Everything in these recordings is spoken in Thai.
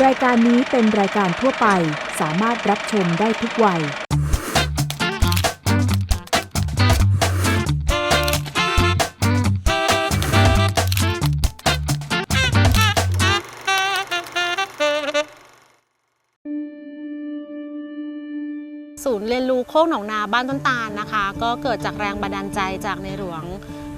รายการนี้เป็นรายการทั่วไปสามารถรับชมได้ทุกวัย ศูนย์เรียนรู้โคกหนองนาบ้านต้นตาลนะคะ ก็เกิดจากแรงบันดาลใจจากในหลวง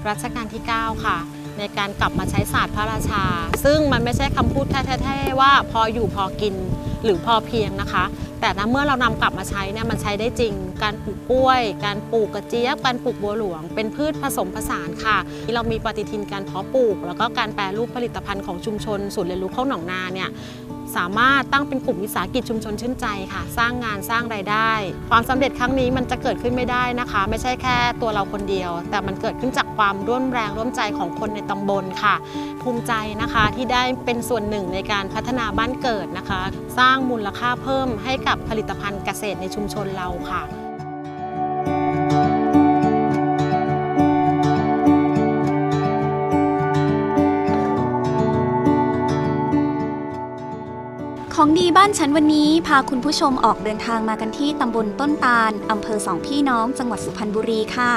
รัชกาลที่ 9 ค่ะ ในการกลับมาใช้ศาสตร์พระราชา ซึ่งมันไม่ใช่คำพูดแท้ๆว่าพออยู่พอกินหรือพอเพียงนะคะ แต่นะเมื่อเรานำกลับมาใช้เนี่ยมันใช้ได้จริง การปลูกกล้วย การปลูกกระเจี๊ยบ การปลูกบัวหลวง เป็นพืชผสมผสานค่ะ เรามีปฏิทินการเพาะปลูก แล้วก็การแปรรูปผลิตภัณฑ์ของชุมชนศูนย์เรียนรู้ข้าวหนองนาเนี่ย สามารถตั้งเป็นกลุ่มวิสาหกิจชุมชนชื่นใจค่ะ สร้างงานสร้างรายได้ ความสำเร็จครั้งนี้มันจะเกิดขึ้นไม่ได้นะคะ ไม่ใช่แค่ตัวเราคนเดียว แต่มันเกิดขึ้นจากความร่วมแรงร่วมใจของคนในตำบลค่ะ ภูมิใจนะคะที่ได้เป็นส่วนหนึ่งในการพัฒนาบ้านเกิดนะคะ สร้างมูลค่าเพิ่มให้กับผลิตภัณฑ์เกษตรในชุมชนเราค่ะ ของดีบ้านฉันวันนี้พาคุณผู้ชมออกเดินทางมากันที่ตำบลต้นตาลอำเภอสองพี่น้องจังหวัดสุพรรณบุรีค่ะ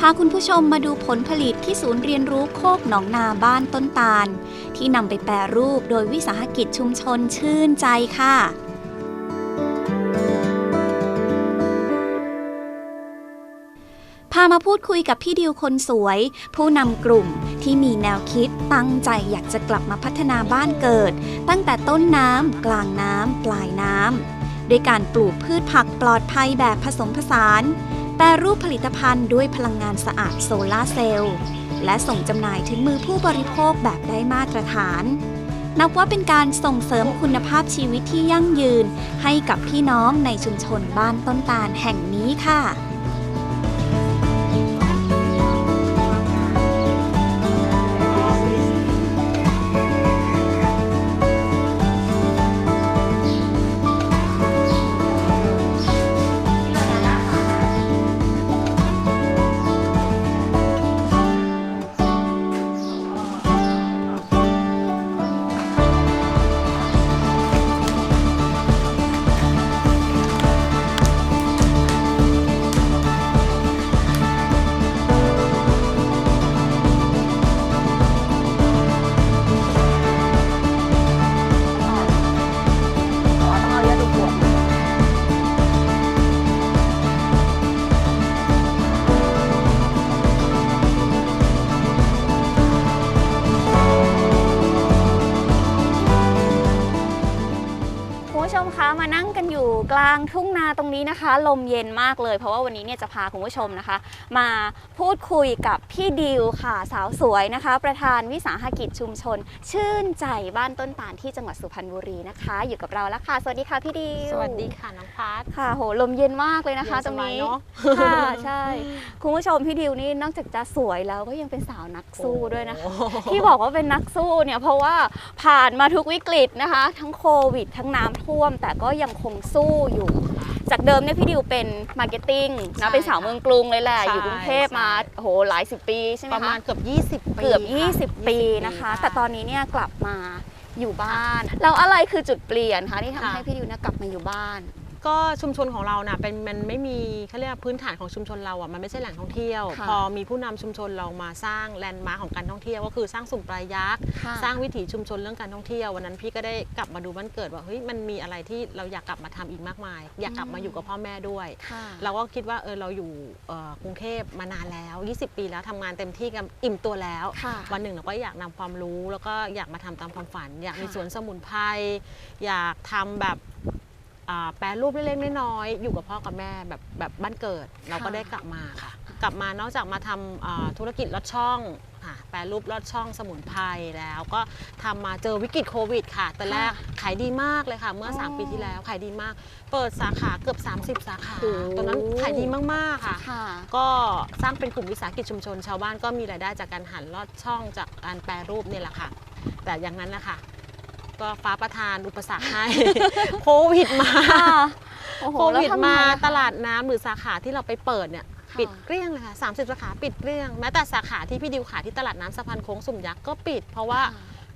พาคุณผู้ชมมาดูผลผลิตที่ศูนย์เรียนรู้โคกหนองนาบ้านต้นตาล ที่นำไปแปรรูปโดยวิสาหกิจชุมชนชื่นใจค่ะามาพูดคุยกับพี่ดิวคนสวย ผู้นำกลุ่มที่มีแนวคิดตั้งใจอยากจะกลับมาพัฒนาบ้านเกิด ตั้งแต่ต้นน้ำกลางน้ำปลายน้ำด้วยการปลูกพืชผักปลอดภัยแบบผสมผสาน แปรรูปผลิตภัณฑ์ด้วยพลังงานสะอาดโซลาเซลล์ และส่งจำหน่ายถึงมือผู้บริโภคแบบได้มาตรฐานนับว่าเป็นการส่งเสริมคุณภาพชีวิตที่ยั่งยืน ให้กับพี่น้องในชุมชนบ้านต้นตาลแห่งนี้ค่ะ ลมเย็นมากเลย เพราะว่าวันนี้เนี่ยจะพาคุณผู้ชมนะคะ มาพูดคุยกับพี่ดิวค่ะ สาวสวยนะคะ ประธานวิสาหกิจชุมชน ชื่นใจบ้านต้นตาลที่จังหวัดสุพรรณบุรีนะคะ อยู่กับเราแล้วค่ะ สวัสดีค่ะพี่ดิวสวัสดีค่ะน้องพัทค่ะโหลมเย็นมากเลยนะคะเย็นตรงสบายนี้เนอะค่ะใช่คุณผู้ชมพี่ดิวนี่นอกจากจะสวยแล้วก็ยังเป็นสาวนักสู้ด้วยนะคะโอ้โหที่บอกว่าเป็นนักสู้เนี่ยเพราะว่าผ่านมาทุกวิกฤตนะคะ ทั้งโควิด ทั้งน้ำท่วม แต่ก็ยังคงสู้อยู่ จากเดิมเนี่ยพี่ดิวเป็นมาร์เก็ตติ้งใช่นะเป็นสาวเมืองกรุงเลยแหละใช่อยู่กรุงเทพมาใช่โอ้โหหลายสิบปีใช่ไหมประมาคะณเกือบ 20 ปีเกือบค่ะ20 ปีนะคะค่ะแต่ตอนนี้เนี่ยกลับมาอยู่บ้าน แล้วอะไรคือจุดเปลี่ยนคะที่ทำค่ะให้พี่ดิวเนี่ยกลับมาอยู่บ้าน ก็ชุมชนของเราน่ะเป็นมันไม่มีเขาเรียกว่าพื้นฐานของชุมชนเราอะมันไม่ใช่แหล่งท่องเที่ยว ค่ะ พอมีผู้นำชุมชนเรามาสร้างแลนด์มาร์คของการท่องเที่ยว ก็คือสร้างสุ่มปลายยักษ์ค่ะสร้างวิถีชุมชนเรื่องการท่องเที่ยววันนั้นพี่ก็ได้กลับมาดูบ้านเกิดว่าเฮ้ยมันมีอะไรที่เราอยากกลับมาทำอีกมากมาย อยากกลับมาอยู่กับพ่อแม่ด้วย ค่ะ เราก็คิดว่าเออเราอยู่เอ่อกรุงเทพมานานแล้ว 20 ปีแล้วทำงานเต็มที่กันอิ่มตัวแล้ว ค่ะวันหนึ่งเราก็อยากนำความรู้แล้วก็อยากมาทำตามความฝัน อยากมีค่ะ สวนสมุนไพรอยากทำแบบ อ่าแปรรูปเล็กๆน้อยๆอยู่กับพ่อกับแม่แบบแบบบ้านเกิด เราก็ได้กลับมาค่ะ กลับมานอกจากมาทำอ่าธุรกิจลอดช่องค่ะแปรรูปลอดช่องสมุนไพรแล้วก็ทำมาเจอวิกฤตโควิดค่ะแต่แรกขายดีมากเลยค่ะ เมื่อ 3 ปีที่แล้วขายดีมาก เปิดสาขาเกือบ 30 สาขาโอ้โหตอนนั้นขายดีมากๆค่ะ ค่ะ ก็สร้างเป็นกลุ่มวิสาหกิจชุมชน ชาวบ้านก็มีรายได้จากการหันลอดช่องจากการแปรรูปเนี่ยแหละค่ะ แต่อย่างนั้นนะคะ ก็ฟ้าประทานอุปสรรคให้ โควิดมาค่ะโอ้โหโควิดแล้วทำไงมาอะคะตลาดน้ำหรือสาขาที่เราไปเปิดเนี่ยค่ะ ปิดเกลี้ยงเลยค่ะ30สาขาปิดเกลี้ยงแม้แต่สาขาที่พี่ดิวขายที่ตลาดน้ำสะพานโค้งสุ่มยักษ์ก็ปิด เพราะว่า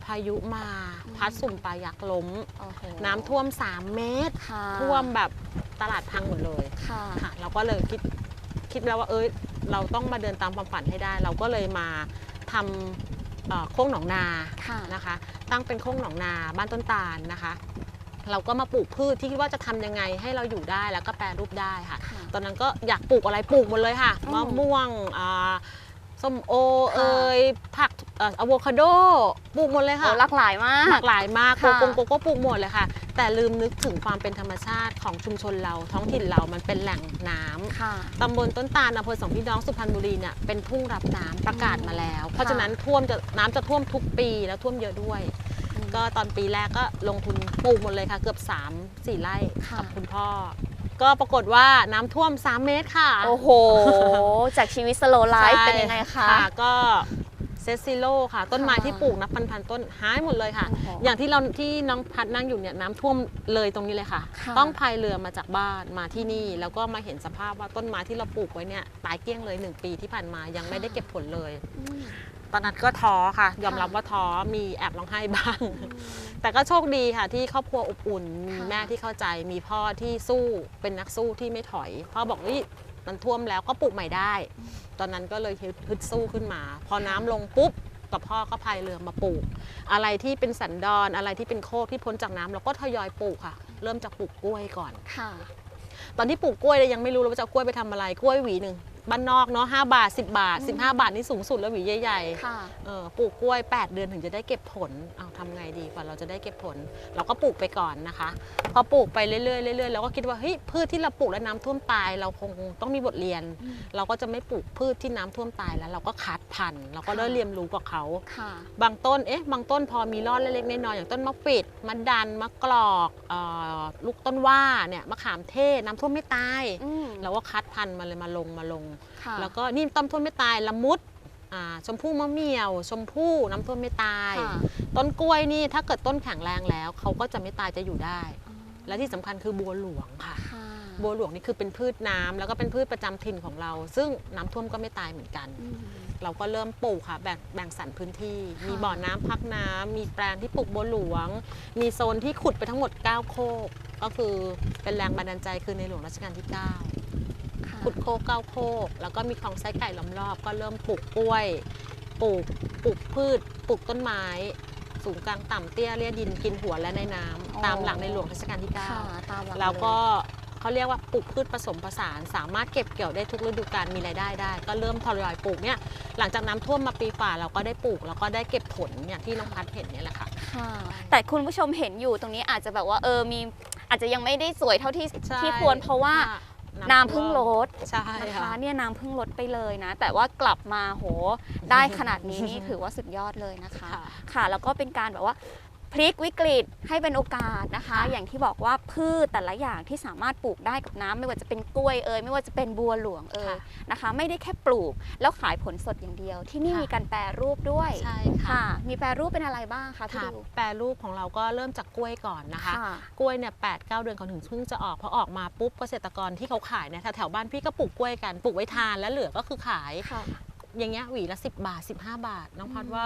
พายุมาพัดสุ่มปลายักษ์ล้ม โอ้โหน้ำท่วม 3 เมตร ค่ะท่วมแบบตลาดพังหมดเลยค่ะค่ะเราก็เลยคิดคิดแล้วว่าเอ้ยเราต้องมาเดินตามความฝันให้ได้ เราก็เลยมาทำเอ่อ โค้งหนองนาค่ะนะคะ ตั้งเป็นโค้งหนองนาบ้านต้นตาลนะคะ เราก็มาปลูกพืชที่คิดว่าจะทำยังไงให้เราอยู่ได้แล้วก็แปรรูปได้ค่ะ ค่ะ ตอนนั้นก็อยากปลูกอะไรปลูกหมดเลยค่ะอืม มะม่วงอ่า ส้มโอค่ะเอ่ยผักเอ่ออะโวคาโดปลูกหมดเลยค่ะโอ้หลากหลายมากหลากหลายมากโกค่ะโก้โกโก้ปลูกหมดเลยค่ะ แต่ลืมนึกถึงความเป็นธรรมชาติของชุมชนเราท้องถิ่นเรามันเป็นแหล่งน้ำค่ะตำบลต้นตาลอำเภอสองพี่น้องสุพรรณบุรีเนี่ยเป็นทุ่งรับน้ำประกาศมาแล้ว เพราะฉะนั้นท่วมจะน้ำจะท่วมทุกปีแล้วท่วมเยอะด้วยอืมก็ตอนปีแรกก็ลงทุนปลูกหมดเลยค่ะ เกือบ3 4ไร่ค่ะกับคุณพ่อ ก็ปรากฏว่าน้ำท่วม 3 เมตรค่ะ โอ้โห จากชีวิตสโลไลฟ์ใช่เป็นยังไงคะ ก็ เซซิโลค่ะ ต้นไม้ค่ะที่ปลูกนับพันๆต้นหายหมดเลยค่ะ โอ้โหอย่างที่เราที่น้องพัดนั่งอยู่เนี่ยน้ำท่วมเลยตรงนี้เลยค่ะ ค่ะ ต้องพายเรือมาจากบ้านมาที่นี่ แล้วก็มาเห็นสภาพว่าต้นไม้ที่เราปลูกไว้เนี่ยตายเกลี้ยงเลย 1 ปีที่ผ่านมายังไม่ได้เก็บผลเลย อืม ตอนนั้นก็ท้อค่ะ ยอมค่ะรับว่าท้อมีแอบร้องไห้บ้าง แต่ก็โชคดีค่ะที่ครอบครัวอบอุ่นมีค่ะ แม่ที่เข้าใจมีพ่อที่สู้เป็นนักสู้ที่ไม่ถอย พ่อบอกนี่มันท่วมแล้วก็ปลูกใหม่ได้ ตอนนั้นก็เลยฮึดสู้ขึ้นมา พอน้ำลงปุ๊บกับพ่อก็พายเรือมาปลูก อะไรที่เป็นสันดอนอะไรที่เป็นโคกที่พ้นจากน้ำเราก็ทยอยปลูกค่ะ เริ่มจากปลูกกล้วยก่อนค่ะ ตอนที่ปลูกกล้วยเนี่ยยังไม่รู้เลยว่าจะเอากล้วยไปทำอะไรกล้วยหวีหนึ่ง บ้านนอกเนาะ5บาท 10 บาท 15 บาทนี่สูงสุดแล้วหวีใหญ่ๆค่ะเออปลูกกล้วย 8 เดือนถึงจะได้เก็บผลเอาทำไงดีกว่าเราจะได้เก็บผล เราก็ปลูกไปก่อนนะคะ พอปลูกไปเรื่อยๆเรื่อยๆเราก็คิดว่าเฮ้ยพืชที่เราปลูกแล้วน้ำท่วมตาย เราคงต้องมีบทเรียน อืมเราก็จะไม่ปลูกพืชที่น้ำท่วมตายแล้วเราก็คัดพันธุ์เราก็ค่ะได้เรียนรู้กับเขา ค่ะ บางต้น เอ๊ะ บางต้นพอมีรอดเล็กๆน้อยๆอย่างต้นมะปิดมะดัน มะกรอกเอ่อลูกต้นว่าเนี่ย มะขามเทศน้ำท่วมไม่ตาย อืม เราก็คัดพันธุ์มาเลยมาลงมาลงค่ะแล้วก็นี่ต้นท่วมไม่ตายละมุดอ่าชมพู่มะเหมี่ยว ชมพู่น้ำท่วมไม่ตายค่ะต้นกล้วยนี่ถ้าเกิดต้นแข็งแรงแล้วเขาก็จะไม่ตายจะอยู่ได้อ๋อและที่สำคัญคือบัวหลวงค่ะค่ะ บัวหลวงนี่คือเป็นพืชน้ำแล้วก็เป็นพืชประจำถิ่นของเรา ซึ่งน้ำท่วมก็ไม่ตายเหมือนกันอืมเราก็เริ่มปลูกค่ะแบ่งแบ่งสรรพื้นที่ค่ะมีบ่อน้ำพักน้ำมีแปลงที่ปลูกบัวหลวง มีโซนที่ขุดไปทั้งหมด 9 โคก ก็คือเป็นแรงบันดาลใจคือในหลวงรัชกาลที่9ค่ะ ขุดโคกเก้าโคก แล้วก็มีคลองไส้ไก่ล้อมรอบ ก็เริ่มปลูกกล้วย ปลูกปลูกพืช ปลูกต้นไม้ สูงกลางต่ำเตี้ยเลี่ยดินกินหัวและในน้ำอ๋อตามหลังในหลวงรัชกาลที่ค่ะตามหลัง9แล้วก็เเขาเรียกว่าปลูกพืชผสมผสาน สามารถเก็บเกี่ยวได้ทุกฤดูกาลมีรายได้ได้ ก็เริ่มทยอยปลูกเนี่ยหลังจากน้ำท่วมมาปีฝ่าเราก็ได้ปลูกแล้วก็ได้เก็บผลอย่างที่น้องพัดเห็นเนี่ยแหละค่ะ ค่ะ แต่คุณผู้ชมเห็นอยู่ตรงนี้อาจจะแบบว่าเออมีอาจจะยังไม่ได้สวยเท่าที่ใช่ที่ควรเพราะว่า น้ำเพึ่งลดใช่นะคะค่ะเนี่ยน้ำเพึ่งลดไปเลยนะ แต่ว่ากลับมาโหได้ขนาดนี้นี่ถือว่าสุดยอดเลยนะคะ ค่ะค่ะแล้วก็เป็นการแบบว่า พลิกวิกฤตให้เป็นโอกาสนะคะค่ะอย่างที่บอกว่าพืชแต่ละอย่างที่สามารถปลูกได้กับน้ำไม่ว่าจะเป็นกล้วยเอ่ยไม่ว่าจะเป็นบัวหลวงเอ่ยค่ะนะคะ ไม่ได้แค่ปลูก แล้วขายผลสดอย่างเดียว ที่นี่ค่ะมีการแปรรูปด้วยใช่ค่ะค่ะ มีแปรรูปเป็นอะไรบ้างคะพี่ค่ะดิวแปรรูปของเราก็เริ่มจากกล้วยก่อนนะคะค่ะกล้วยเนี่ยแปดเก้าเดือนเขาถึงเพิ่งจะออกพอออกมาปุ๊บเกษตรกรที่เขาขายเนี่ยแถวๆบ้านพี่ก็ปลูกกล้วยกันปลูกไว้ทานแล้วเหลือก็คือขายค่ะ อย่างเงี้ยหวีละ10 บาท 15 บาท น้องพัดว่า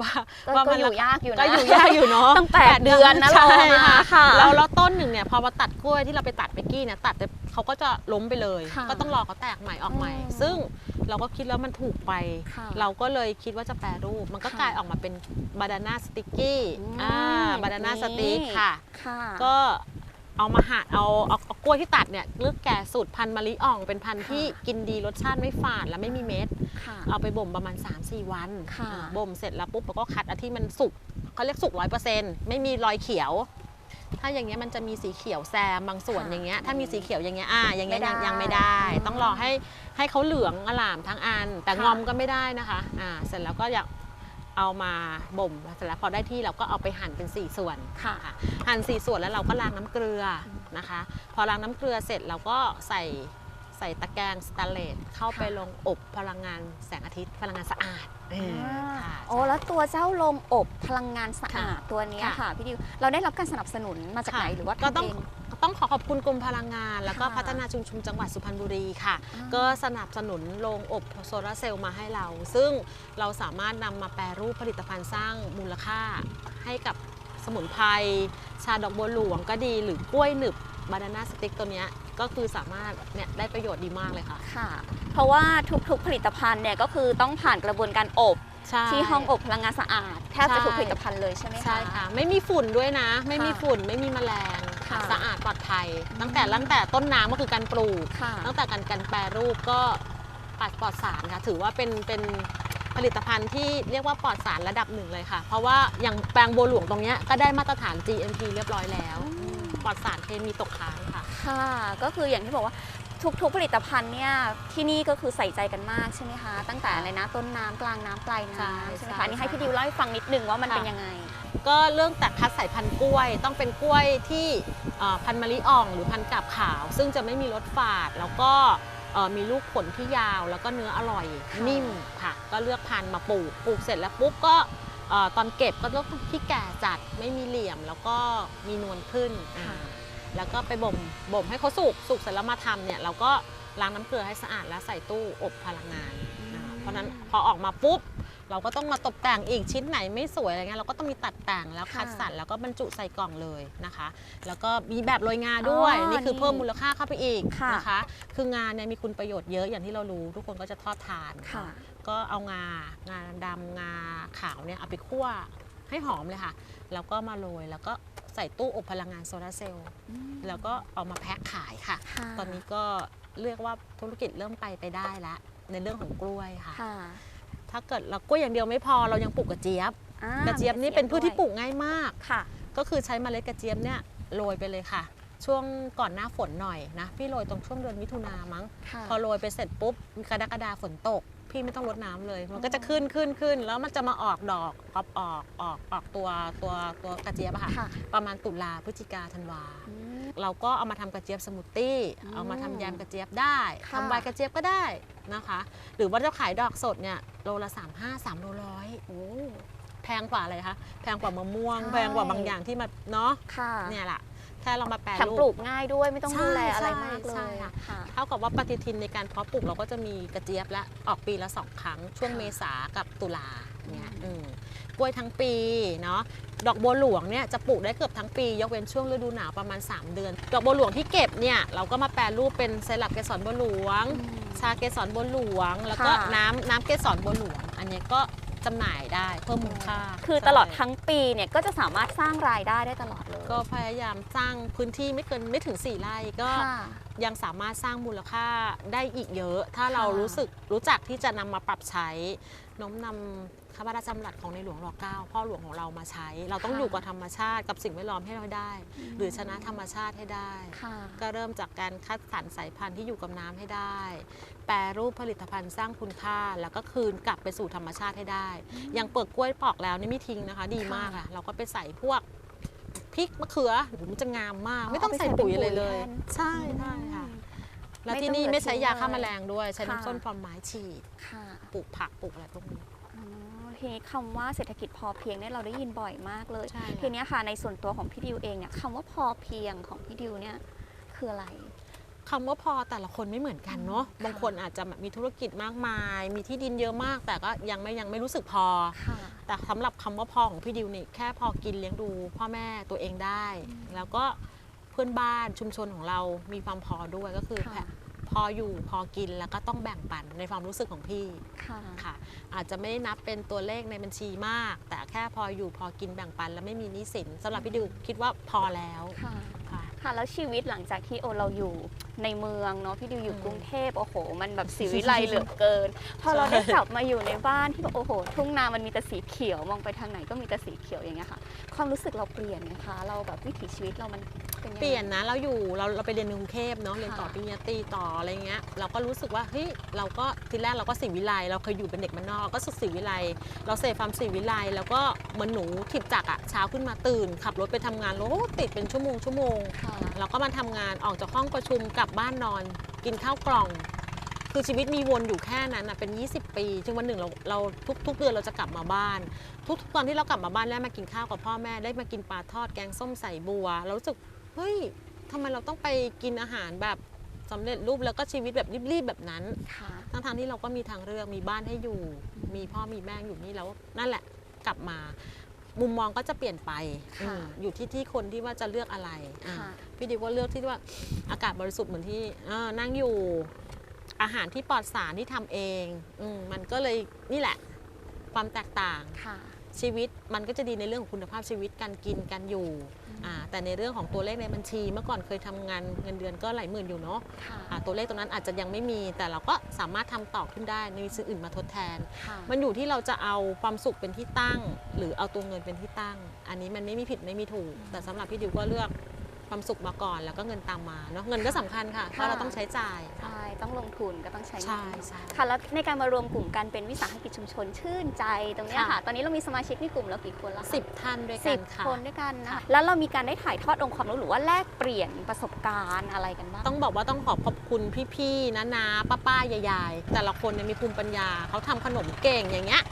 ว่าก็ว่าก็มันอยู่ยากอยู่นะก็อยู่ยากอยู่เนาะตั้งแปดเดือนนะใช่รอมาค่ะค่ะแล้วแล้วต้นหนึ่งเนี่ยพอมาตัดกล้วยที่เราไปตัดไปกี้เนี่ยตัดแต่เขาก็จะล้มไปเลยค่ะก็ต้องรอเขาแตกใหม่ออกใหม่อืมซึ่งเราก็คิดแล้วมันถูกไปค่ะเราก็เลยคิดว่าจะแปรรูป มันก็ค่ะกลายออกมาเป็นบานาน่าสติกกี้อืมอ่าบานาน่าแบบนี้สติ๊กค่ะค่ะ ก็ เอามาหั่นเอาเอาเอากล้วยที่ตัดเนี่ยเลือกแก่สูตรพันธุ์มะลิอ่อง เป็นพันธุ์ค่ะที่กินดีรสชาติไม่ฝาดและไม่มีเม็ด ค่ะ เอาไปบ่มประมาณ 3-4 วันค่ะ อ่าบ่มเสร็จแล้วปุ๊บเราก็คัดอันที่มันสุกเขาเรียกสุกร้อยเปอร์เซ็นต์ไม่มีรอยเขียว ถ้าอย่างเงี้ยมันจะมีสีเขียวแซมบางส่วนค่ะอย่างเงี้ยถ้ามีสีเขียวอย่างเงี้ยอ่าอย่างเงี้ยไม่ยังได้ยังไม่ได้อืมต้องรอให้ให้เขาเหลืองอล่ามทั้งอัน แต่ค่ะ งอมก็ไม่ได้นะคะอ่าเสร็จแล้วก็อยาก เอามาบ่มเสร็จแล้วพอได้ที่เราก็เอาไปหั่นเป็น 4 ส่วนค่ะค่ะหั่นสี่ส่วนแล้วเราก็ล้างน้ำเกลือนะคะ พอล้างน้ำเกลือเสร็จเราก็ใส่ใส่ตะแกรงสแตนเลสเข้าไปค่ะลงอบพลังงานแสงอาทิตย์พลังงานสะอาดเออค่ะ โอ้แล้วตัวเจ้าโรงอบพลังงานสะอาดค่ะตัวเนี้ยค่ะค่ะพี่ดิวเราได้รับการสนับสนุนมาจากค่ะไหนหรือว่าก็ทำต้องเอง ต้องขอขอบคุณกรมพลังงาน แล้วก็ค่ะพัฒนาชุมชนจังหวัดสุพรรณบุรีค่ะอ่าก็สนับสนุนโรงอบโซลาร์เซลล์มาให้เรา ซึ่งเราสามารถนำมาแปรรูปผลิตภัณฑ์สร้างมูลค่าให้กับสมุนไพรชาดอกบัวหลวงก็ดีหรือกล้วยหนึบบานาน่าสติ๊กตัวเนี้ยก็คือสามารถเนี่ยได้ประโยชน์ดีมากเลยค่ะค่ะ เพราะว่าทุกๆผลิตภัณฑ์เนี่ยก็คือต้องผ่านกระบวนการอบใช่ที่ห้องอบพลังงานสะอาดแทบจะใช่ทุกผลิตภัณฑ์เลยใช่ไหมคะใช่ค่ะ ไม่มีฝุ่นด้วยนะ ไม่มีค่ะฝุ่นไม่มีแมลง ค่ะสะอาดปลอดภัย ตั้งแต่ตั้งแต่ต้นน้ำก็คือการปลูก ค่ะ ตั้งแต่การการแปรรูปก็ปัดปลอดสารค่ะ ถือว่าเป็นเป็นผลิตภัณฑ์ที่เรียกว่าปลอดสารระดับหนึ่งเลยค่ะ เพราะว่าอย่างแปลงบัวหลวงตรงเนี้ยก็ได้มาตรฐาน GMP เรียบร้อยแล้วอืมปลอดสารเคมีตกค้างค่ะ ค่ะ ก็คืออย่างที่บอกว่าทุกๆผลิตภัณฑ์เนี่ยที่นี่ก็คือใส่ใจกันมากใช่ไหมคะ ตั้งแต่อะไรนะต้นน้ำกลางน้ำปลายใช่น้ำใช่ไหมใช่คะอันนี่ให้ใช่พี่ดิวเล่าให้ฟังนิดนึงว่ามันค่ะ เป็นยังไง ก็เรื่องแต่คัดสายพันธุ์กล้วย ต้องเป็นกล้วยที่เอ่อพันธุ์มะลิอ่อง หรือพันธุ์กาบขาว ซึ่งจะไม่มีรสฝาด แล้วก็เอ่อมีลูกผลที่ยาว แล้วก็เนื้ออร่อยค่ะนิ่มค่ะ ก็เลือกพันธุ์มาปลูกปลูกเสร็จแล้วปุ๊บก็เอ่อตอนเก็บก็ต้องที่แก่จัดไม่มีเหลี่ยม แล้วก็มีนวลขึ้นอ่าแล้วก็ไปบ่มบ่มให้เขาสุกสุกเสร็จแล้วมาทำเนี่ยเราก็ล้างน้ำเกลือให้สะอาดแล้วใส่ตู้อบพลังงานอ่าเพราะฉะนั้นพอออกมาปุ๊บ เราก็ต้องมาตกแต่งอีกชิ้นไหนไม่สวยอะไรเงี้ยเราก็ต้องมีตัดแต่งแล้วคัดค่ะสรรแล้วก็บรรจุใส่กล่องเลยนะคะ แล้วก็มีแบบโรยงาด้วยอ๋อนี่คือนี่เพิ่มมูลค่าเข้าไปอีกค่ะนะคะ คืองานเนี่ยมีคุณประโยชน์เยอะอย่างที่เรารู้ ทุกคนก็จะทอดทานค่ะ ก็เอางางาดำงาขาวเนี่ยเอาไปคั่วให้หอมเลยค่ะ แล้วก็มาโรยแล้วก็ใส่ตู้อบพลังงานโซลาร์เซลล์อืมแล้วก็เอามาแพ็คขายค่ะ ค่ะตอนนี้ก็เรียกว่าธุรกิจเริ่มไปไปได้แล้วในเรื่องของกล้วยค่ะ ค่ะ ถ้าเกิดเรากล้วยอย่างเดียวไม่พอเรายังปลูกกระเจี๊ยบ อ่ากระเจี๊ยบนี่เป็นพืชที่ปลูกง่ายมาก ค่ะ ก็คือใช้เมล็ดกระเจี๊ยบเนี่ยโรยไปเลยค่ะ ช่วงก่อนหน้าฝนหน่อยนะพี่โรยตรงช่วงเดือนมิถุนามั้ง ค่ะ พอโรยไปเสร็จปุ๊บกรกฎาฝนตก พี่ไม่ต้องรดน้ำเลย มันก็จะขึ้นขึ้นขึ้น แล้วมันจะมาออกดอกออกออกออกออกตัวตัวตัวกระเจี๊ยบอะค่ะ ค่ะประมาณตุลาพฤศจิกาธันวา อืม เราก็เอามาทำกระเจี๊ยบสมูทตี้อืมเอามาทำยำกระเจี๊ยบได้ค่ะทำใบกระเจี๊ยบก็ได้นะคะ หรือว่าจะขายดอกสดเนี่ยโลละ3 5 3โลร้อยโอ้แพงกว่าอะไรคะแพงกว่ามะม่วงใช่แพงกว่าบางอย่างที่มาเนาะค่ะเนี่ยแหละแค่เรามาแปรแถมรูปลูปกง่ายด้วยไม่ต้องใช่ดูแลอะไรใช่มากเลใช่ยค่ะค่ะ เท่ากับว่าปฏิทินในการเพาะปลูกเราก็จะมีกระเจี๊ยบและออกปีละสองครั้ง ช่วงค่ะเมษากับตุลาเนี่ยอืมกล้วยทั้งปีเนาะดอกบัวหลวงเนี่ยจะปลูกได้เกือบทั้งปี ยกเว้นช่วงฤดูหนาวประมาณ 3 เดือน ดอกบัวหลวงที่เก็บเนี่ยเราก็มาแปรรูปเป็นไซรัปเกสรบัวหลวง ชาเกสรบัวหลวง แล้วก็ค่ะ น้ำน้ำเกสรบัวหลวง อันเนี้ยก็ จำหน่ายได้เพิ่มมูลค่าคือใช่ตลอดทั้งปีเนี่ยก็จะสามารถสร้างรายได้ได้ตลอดเลยก็พยายามสร้างพื้นที่ไม่เกินไม่ถึง4ไร่ก็ค่ะ ยังสามารถสร้างมูลค่าได้อีกเยอะ ถ้าเราค่ะ รู้สึกรู้จักที่จะนำมาปรับใช้โน้มนำ พระราชดำรัสของในหลวงรอเก้าพ่อหลวงของเรามาใช้ เราต้องอยู่กับธรรมชาติกับสิ่งแวดล้อมให้เราได้ หรือชนะธรรมชาติให้ได้ค่ะก็เริ่มจากการคัดสรรสายพันธุ์ที่อยู่กับน้ำให้ได้ แปรรูปผลิตภัณฑ์สร้างคุณค่า แล้วก็คืนกลับไปสู่ธรรมชาติให้ได้ อย่างเปลือกกล้วยปอกแล้วนี่ไม่ทิ้งนะคะ ดีมากค่ะ เราก็ไปใส่พวกพริกมะเขือโอ้โหมันจะงามมากอ๋อไม่ต้องเอาไปใส่ใส่เป็นปุ๋ยอะไรเลยปุ๋ยแทนใช่ใช่ค่ะแล้วไม่ที่ต้องนี่เหลือไม่ใช้ยาทิ้งฆ่าเลยแมลงด้วย ใช้ค่ะน้ำส้มฟอร์มไม้ฉีดค่ะปลูกผักปลูกอะไรพวกนี้ อ๋อทีนี้คำว่าเศรษฐกิจพอเพียงเนี่ยเราได้ยินบ่อยมากเลยใช่ค่ะทีเนี้ยค่ะในส่วนตัวของพี่ดิวเองเนี่ยคำว่าพอเพียงของพี่ดิวเนี่ยคืออะไรคำว่าพอแต่ละคนไม่เหมือนกันเนาะค่ะบางคนอาจจะแบบมีธุรกิจมากมาย มีที่ดินเยอะมาก แต่ก็ยังไม่ยังไม่รู้สึกพอค่ะแต่สำหรับคำว่าพอของพี่ดิวนี่แค่พอกินเลี้ยงดู พ่อแม่ตัวเองได้ แล้วก็เพื่อนบ้านชุมชนของเรามีความพอด้วยก็คือค่ะ พออยู่พอกินแล้วก็ต้องแบ่งปันในความรู้สึกของพี่ค่ะค่ะ อาจจะไม่ได้นับเป็นตัวเลขในบัญชีมาก แต่แค่พออยู่พอกินแบ่งปัน แล้วไม่มีหนี้สินสำหรับพี่ดิวคิดว่าพอแล้วค่ะค่ะ ค่ะแล้วชีวิตหลังจากที่โอเราอยู่ในเมืองเนาะพี่ดิวอยู่อืมกรุงเทพโอ้โห มันแบบสีวิไลเหลือเกิน พอเราได้กลับมาอยู่ในบ้านที่แบบโอ้โห ทุ่งนามันมีแต่สีเขียวมองไปทางไหนก็มีแต่สีเขียวอย่างเงี้ยค่ะ ความรู้สึกเราเปลี่ยนไหมคะ เราแบบวิถีชีวิตเรามัน เป็นยังไง เปลี่ยนนะเราอยู่เราเราไปเรียนในกรุงเทพเนาะเรียนต่อค่ะ ปริญญาตรีต่ออะไรเงี้ยเราก็รู้สึกว่าเฮ้ยเราก็ทีแรกเราก็สีวิไลเราเคยอยู่เป็นเด็กมันนอกเราก็สุดสีวิไลเราเสพความสีวิไลแล้วก็เหมือนหนูถิบจักรอะเช้าขึ้นมาตื่น ขับรถไปทำงานรถติดเป็นชั่วโมงชั่วโมง ค่ะเราก็มาทำงานออกจากห้องประชุมกลับบ้านนอน กินข้าวกล่อง คือชีวิตมีวนอยู่แค่นั้นนะเป็น 20 ปีจนวันหนึ่งเราเราทุกทุกเดือนเราจะกลับมาบ้าน ทุกทุกตอนที่เรากลับมาบ้านแล้วมากินข้าวกับพ่อแม่ได้มากินปลาทอดแกงส้มใส่บัว เรารู้สึก เฮ้ยทำไมเราต้องไปกินอาหารแบบสำเร็จรูปแล้วก็ชีวิตแบบรีบๆแบบนั้นค่ะทั้งทางๆที่เราก็มีทางเลือกมีบ้านให้อยู่ มีพ่อมีแม่อยู่นี่แล้วนั่นแหละกลับมา มุมมองก็จะเปลี่ยนไปค่ะอืมอยู่ที่ที่คนที่ว่าจะเลือกอะไรอะค่ะพี่ดิวก็เลือกที่ว่าอากาศบริสุทธิ์เหมือนที่เออนั่งอยู่อาหารที่ปลอดสารที่ทำเองอืมมันก็เลยนี่แหละ ความแตกต่างค่ะ ชีวิตมันก็จะดีในเรื่องของคุณภาพชีวิตการกินการอยู่อ่าแต่ในเรื่องของตัวเลขในบัญชี เมื่อก่อนเคยทำงานเงินเดือนก็หลายหมื่นอยู่เนาะค่ะอ่าตัวเลขตรงนั้นอาจจะยังไม่มี แต่เราก็สามารถทำต่อขึ้นได้ในสิ่งอื่นมาทดแทนค่ะมันอยู่ที่เราจะเอาความสุขเป็นที่ตั้ง หรือเอาตัวเงินเป็นที่ตั้ง อันนี้มันไม่มีผิดไม่มีถูก แต่สำหรับพี่ดิวก็เลือก ความสุขมาก่อนแล้วก็เงินตามมาเนาะเงินก็สำคัญค่ะเพราะเราต้องใช้จ่ายใช่ต้องลงทุนก็ต้องใช้เงิใช่นใช่ ค่ะแล้วในการมารวมกลุ่มกันเป็นวิสาหกิจชุมชนชื่นใจตรงเนี้ยค่ะ ค่ะ ตอนนี้เรามีสมาชิกในกลุ่มแล้วกี่คนแล้วคะสิบท่านด้วยสิกับนค่ะ คนด้วยกันนะค่ะ แล้วเรามีการได้ถ่ายทอดองค์ความรู้หรือว่าแลกเปลี่ยนประสบการณ์อะไรกันบ้าง ต้องบอกว่าต้องขอบขอบคุณพี่ๆนะนาป้าป้าๆยายๆแต่ละคนเนี่ยมีภูมิปัญญาเขาทำขนมเก่งอย่างเงี้ย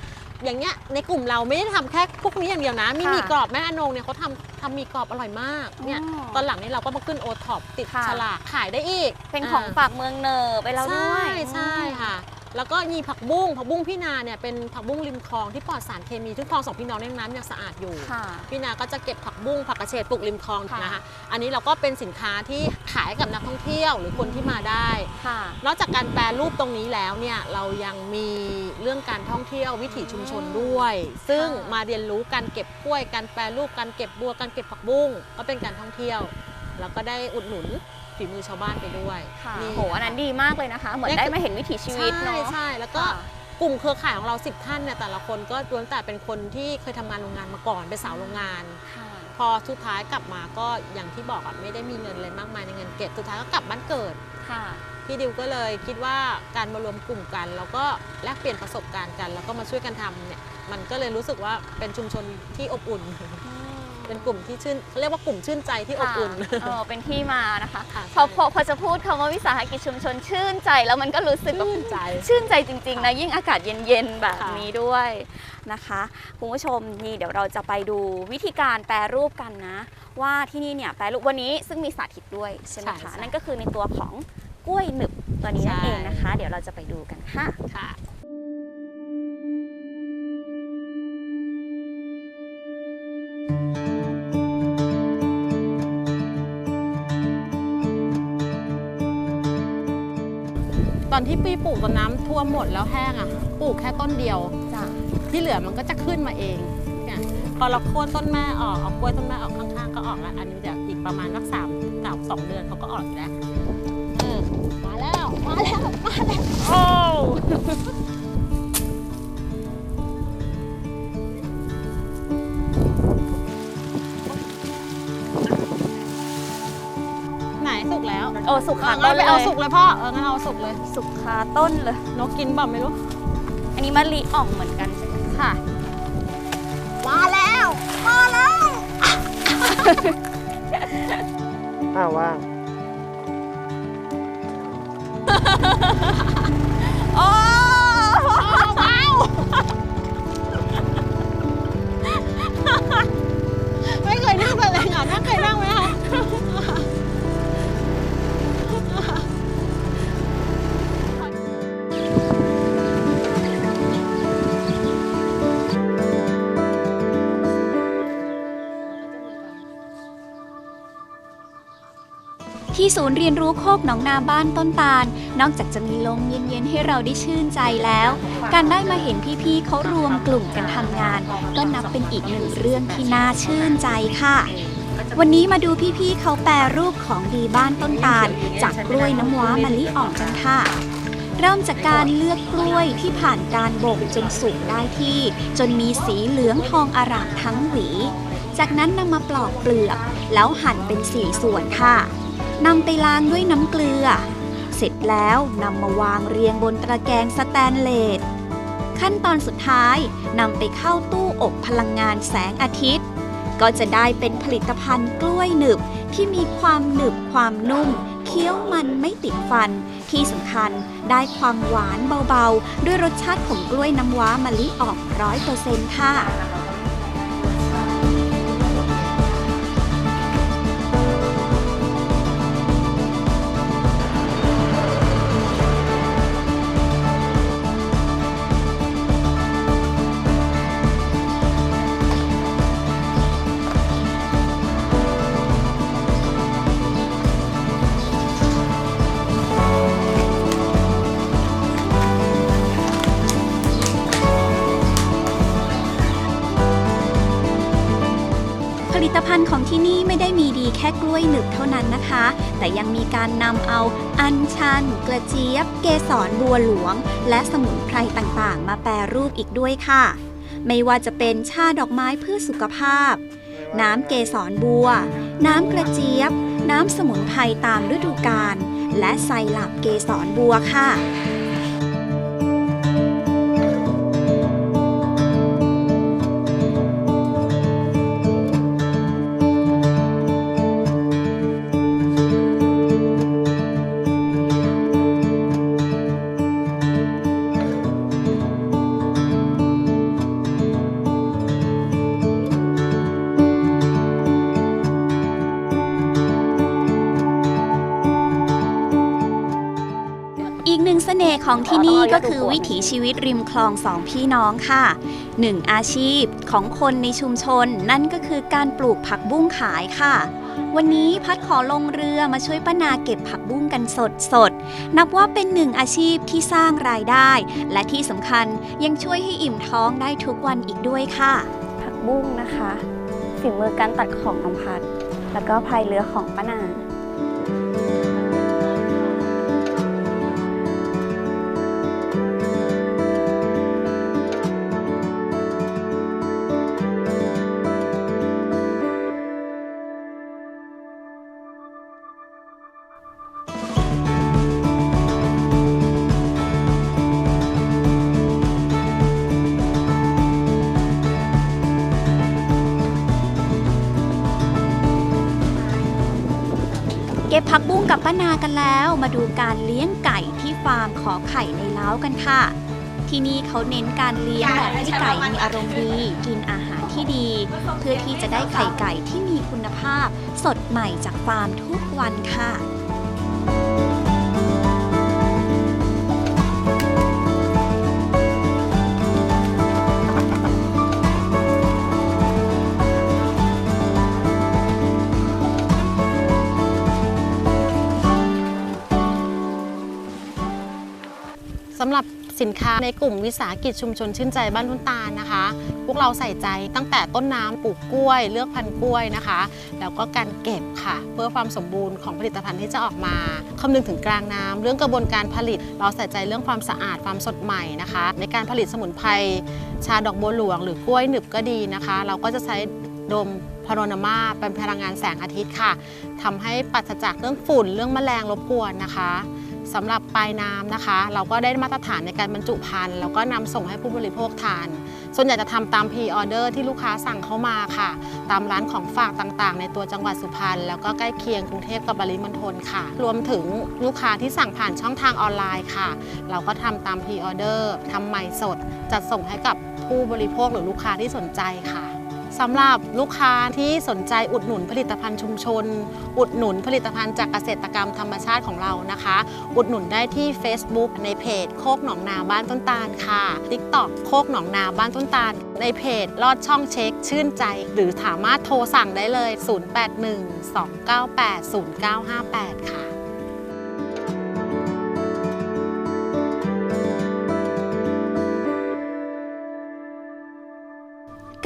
อย่างเงี้ยในกลุ่มเราไม่ได้ทำแค่พวกนี้อย่างเดียวนะ มีค่ะหมีกรอบแม่อนงเนี่ยเขาทำทำหมีกรอบอร่อยมากเนี่ยอ๋อตอนหลังนี้เราก็มาขึ้นโอท็อปติดค่ะ ฉลากขายได้อีกเป็นของาฝากเมืองเนอร์ไปแล้วด้วยใช่ใช่ค่ะ แล้วก็มีผักบุ้งผักบุ้งพี่นาเนี่ยเป็นผักบุ้งริมคลองที่ปลอดสารเคมีทุกคลองสองพี่น้องเนี่ยน้ำยังสะอาดอยู่ค่ะ พี่นาก็จะเก็บผักบุ้งผักกระเฉดปลูกริมคลองค่ะ นะคะอันนี้เราก็เป็นสินค้าที่ขายให้กับนักท่องเที่ยวหรือคนที่มาได้ ค่ะ นอกจากการแปรรูปตรงนี้แล้วเนี่ยเรายังมีเรื่องการท่องเที่ยววิถีชุมชนด้วย ซึ่งค่ะมาเรียนรู้การเก็บกล้วย การแปรรูปการเก็บบัวการเก็บผักบุ้งก็เป็นการท่องเที่ยว แล้วก็ได้อุดหนุน ฝีมือชาวบ้านไปด้วยค่ะนี่โหอันนั้นดีมากเลยนะคะ เหมือนเนี่ยได้มาเห็นวิถีชีวิตเนาะ ใช่ใช่แล้วก็ค่ะกลุ่มเครือข่ายของเรา 10 ท่านเนี่ยแต่ละคนก็ล้วนแต่เป็นคนที่เคยทำงานโรงงานมาก่อนเป็นสาวโรงงานค่ะพอสุดท้ายกลับมาก็อย่างที่บอกอะไม่ได้มีเงินอะไรมากมายในเงินเก็บสุดท้ายก็กลับบ้านเกิดค่ะพี่ดิวก็เลยคิดว่าการมารวมกลุ่มกัน แล้วก็แลกเปลี่ยนประสบการณ์กัน แล้วก็มาช่วยกันทำเนี่ยมันก็เลยรู้สึกว่าเป็นชุมชนที่อบอุ่น เป็นกลุ่มที่ชื่นเขาเรียกว่ากลุ่มชื่นใจที่อบอุ่นค่ะเออเป็นที่มานะคะค่ะพอพอพอจะพูดคำว่าวิสาหกิจชุมชนชื่นใจแล้วมันก็รู้สึกแบบชื่นใจ ชื่นใจจริงๆนะยิ่งอากาศเย็นๆแบบค่ะนี้ด้วยนะคะคุณผู้ชมนี่เดี๋ยวเราจะไปดูวิธีการแปรรูปกันนะ ว่าที่นี่เนี่ยแปรรูปวันนี้ซึ่งมีสาธิตด้วยใช่ไหมคะนั่นก็คือในตัวของกล้วยหนึบตัวนี้นั่นเองนะคะ เดี๋ยวเราจะไปดูกันค่ะ ตอนที่ปีปลูกตอนน้ำท่วมหมดแล้วแห้งอะปลูกแค่ต้นเดียว จ้ะที่เหลือมันก็จะขึ้นมาเองเนี่ยพอเราโค่นต้นแม่ออกเอากล้วยต้นแม่ออกข้างๆ ก็ออกแล้วอันนี้เดี๋ยวอีกประมาณสักสามสามสองเดือนเขาก็ออกอีกแล้วเออมาแล้ว มาแล้ว มาแล้ว โอ้ สุกแล้วโอ้สุกเอคาอต้งั้นนไปเลเอายสุกเลยพ่อเอองั้นเอาสุกเลย สุกคาต้นเลยนกกินบ่าไม่รู้ อันนี้มะลิอ่องเหมือนกันใช่ไหมค่ะมาแล้วมาแล้วอ้าวว่าง ที่ศูนย์เรียนรู้โคกหนองนาบ้านต้นตาล นอกจากจะมีลมเย็นๆให้เราได้ชื่นใจแล้ว การได้มาเห็นพี่ๆเขารวมกลุ่มกันทำงาน ก็นับเป็นอีกหนึ่งเรื่องที่น่าชื่นใจค่ะวันนี้มาดูพี่ๆเขาแปรรูปของดีบ้านต้นตาล จากกล้วยน้ำว้ามะลิอ่องกันค่ะ เริ่มจากการเลือกกล้วยที่ผ่านการบ่มจนสุกได้ที่ จนมีสีเหลืองทองอร่ามทั้งหวี จากนั้นนำมาปลอกเปลือก แล้วหั่นเป็นสี่ส่วนค่ะ นำไปล้างด้วยน้ำเกลือ เสร็จแล้วนำมาวางเรียงบนตะแกรงสแตนเลส ขั้นตอนสุดท้ายนำไปเข้าตู้อบพลังงานแสงอาทิตย์ ก็จะได้เป็นผลิตภัณฑ์กล้วยหนึบที่มีความหนึบความนุ่ม เคี้ยวมันไม่ติดฟัน ที่สำคัญได้ความหวานเบาๆ ด้วยรสชาติของกล้วยน้ำว้ามะลิออกร้อยเปอร์เซ็นต์ค่ะ ค่กล้วยหนึบเท่านั้นนะคะ แต่ยังมีการนำเอาอัญชัน กระเจี๊ยบ เกสรบัวหลวง และสมุนไพรต่างๆ มาแปรรูปอีกด้วยค่ะ ไม่ว่าจะเป็นชาดอกไม้เพื่อสุขภาพ น้ำเกสรบัว น้ำกระเจี๊ยบ น้ำสมุนไพรตามฤดูกาลและไซรัปเกสรบัวค่ะ ของที่นี่ก็คือวิถีชีวิตริมคลองสองพี่น้องค่ะหนึ่งอาชีพของคนในชุมชน นั่นก็คือการปลูกผักบุ้งขายค่ะ วันนี้พัดขอลงเรือมาช่วยป้านาเก็บผักบุ้งกันสดสดๆนับว่าเป็นหนึ่งอาชีพที่สร้างรายได้ และที่สำคัญยังช่วยให้อิ่มท้องได้ทุกวันอีกด้วยค่ะ ผักบุ้งนะคะฝีมือการตัดของน้องพัด แล้วก็พายเรือของป้านา ก็บผักบุ้งกับป้านากันแล้ว มาดูการเลี้ยงไก่ที่ฟาร์มขอไข่ในเล้ากันค่ะ ที่นี่เขาเน้นการเลี้ยงแบบที่ไก่มีอารมณ์ดีกินอาหารที่ดี เพื่อที่จะได้ไข่ไก่ที่มีคุณภาพ สดใหม่จากฟาร์มทุกวันค่ะ สินค้าในกลุ่มวิสาหกิจชุมชนชื่นใจบ้านต้นตาลนะคะ พวกเราใส่ใจตั้งแต่ต้นน้ำปลูกกล้วย เลือกพันธุ์กล้วยนะคะ แล้วก็การเก็บค่ะ เพื่อความสมบูรณ์ของผลิตภัณฑ์ที่จะออกมาคำนึงถึงกลางน้ำเรื่องกระบวนการผลิต เราใส่ใจเรื่องความสะอาดความสดใหม่นะคะ ในการผลิตสมุนไพรชาดอกบัวหลวง หรือกล้วยหนึบก็ดีนะคะ เราก็จะใช้โดมพารนามาเป็นพลังงานแสงอาทิตย์ค่ะทำให้ปราศจากเรื่องฝุ่นเรื่องแมลงรบกวนนะคะ สำหรับปลายน้ำนะคะ เราก็ได้มาตรฐานในการบรรจุภัณฑ์แล้วก็นำส่งให้ผู้บริโภคทาน ส่วนใหญ่จะทำตามพ r ออเดอร์ที่ลูกค้าสั่งเข้ามาค่ะ ตามร้านของฝากต่างๆ ในตัวจังหวัดสุพรรณแล้วก็ใกล้เคียงกรุงเทพกับปริมณฑลค่ะ รวมถึงลูกค้าที่สั่งผ่านช่องทางออนไลน์ค่ะ เราก็ทำตามพ r ออเดอร์ทำใหม่สด จัดส่งให้กับผู้บริโภคหรือลูกค้าที่สนใจค่ะ สำหรับลูกค้าที่สนใจอุดหนุนผลิตภัณฑ์ชุมชน อุดหนุนผลิตภัณฑ์จากเกษตรกรรมธรรมชาติของเรานะคะ อุดหนุนได้ที่ Facebook ในเพจโคกหนองนาบ้านต้นตาลค่ะ TikTok โคกหนองนาบ้านต้นตาล ในเพจลอดช่องเช็คชื่นใจ หรือสามารถโทรสั่งได้เลย 0812980958 ค่ะ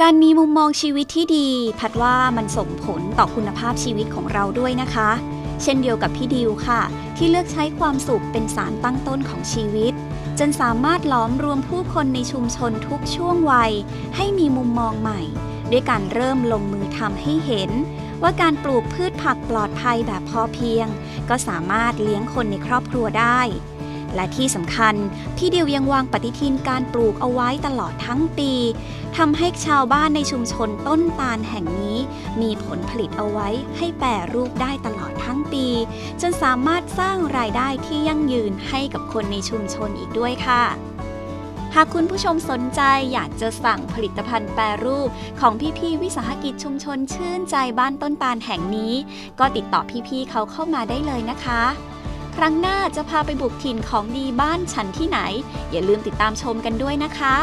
การมีมุมมองชีวิตที่ดี พัดว่ามันส่งผลต่อคุณภาพชีวิตของเราด้วยนะคะ เช่นเดียวกับพี่ดิวค่ะ ที่เลือกใช้ความสุขเป็นสารตั้งต้นของชีวิต จนสามารถล้อมรวมผู้คนในชุมชนทุกช่วงวัย ให้มีมุมมองใหม่ ด้วยการเริ่มลงมือทำให้เห็น ว่าการปลูกพืชผักปลอดภัยแบบพอเพียง ก็สามารถเลี้ยงคนในครอบครัวได้ และที่สำคัญ พี่ดิวยังวางปฏิทินการปลูกเอาไว้ตลอดทั้งปีทำให้ชาวบ้านในชุมชนต้นตาลแห่งนี้ มีผลผลิตเอาไว้ให้แปรรูปได้ตลอดทั้งปี จนสามารถสร้างรายได้ที่ยั่งยืนให้กับคนในชุมชนอีกด้วยค่ะหากคุณผู้ชมสนใจอยากจะสั่งผลิตภัณฑ์แปรรูป ของพี่ๆวิสาหกิจชุมชนชื่นใจบ้านต้นตาลแห่งนี้ ก็ติดต่อพี่ๆเขาเข้ามาได้เลยนะคะ ครั้งหน้าจะพาไปบุกถิ่นของดีบ้านฉันที่ไหน อย่าลืมติดตามชมกันด้วยนะคะ